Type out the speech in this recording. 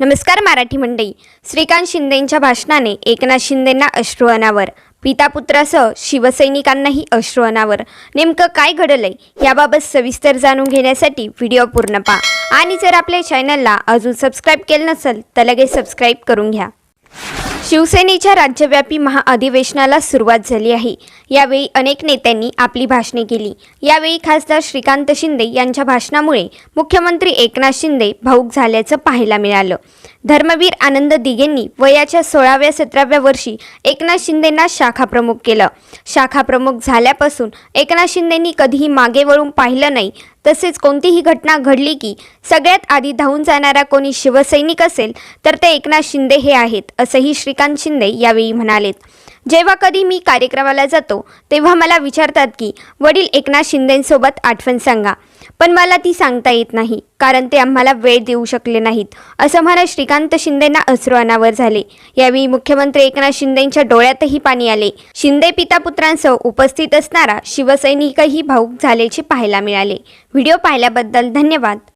नमस्कार मराठी मंडळी. श्रीकांत शिंदेंच्या भाषणाने एकनाथ शिंदेंना अश्रू अनावर शिवसैनिकांनाही अश्रू अनावर नेमकं काय घडलंय याबाबत सविस्तर जाणून घेण्यासाठी व्हिडिओ पूर्ण पहा. आणि जर आपल्या चॅनलला अजून सबस्क्राईब केलं नसेल तर लगेच सबस्क्राईब करून घ्या. शिवसेनेच्या राज्यव्यापी महाअधिवेशनाला सुरुवात झाली आहे. यावेळी अनेक नेत्यांनी आपली भाषणे केली. यावेळी खासदार श्रीकांत शिंदे यांच्या भाषणामुळे मुख्यमंत्री एकनाथ शिंदे भाऊक झाल्याचं पाहायला मिळालं. धर्मवीर आनंद दिघेंनी वयाच्या सोळाव्या सतराव्या वर्षी एकनाथ शिंदेंना शाखा प्रमुख केलं. शाखा प्रमुख झाल्यापासून एकनाथ शिंदेंनी कधीही मागे वळून पाहिलं नाही तसेच कोणतीही घटना घडली की सगळ्यात आधी धावून जाणारा कोणी शिवसैनिक असेल तर ते एकनाथ शिंदे हे आहेत असंही श्रीकांत शिंदे यावेळी म्हणालेत. जेव्हा कधी मी कार्यक्रमाला जातो तेव्हा मला विचारतात की वडील एकनाथ शिंदेंसोबत आठवण सांगा. पण मला ती सांगता येत नाही कारण ते आम्हाला वेळ देऊ शकले नाहीत. असं म्हणत श्रीकांत शिंदेंना अश्रू अनावर झाले. यावेळी मुख्यमंत्री एकनाथ शिंदेंच्या डोळ्यातही पाणी आले. शिंदे पिता पुत्रांसह उपस्थित असणारा शिवसैनिकही भाऊक झाल्याचे पाहायला मिळाले. व्हिडिओ पाहिल्याबद्दल धन्यवाद.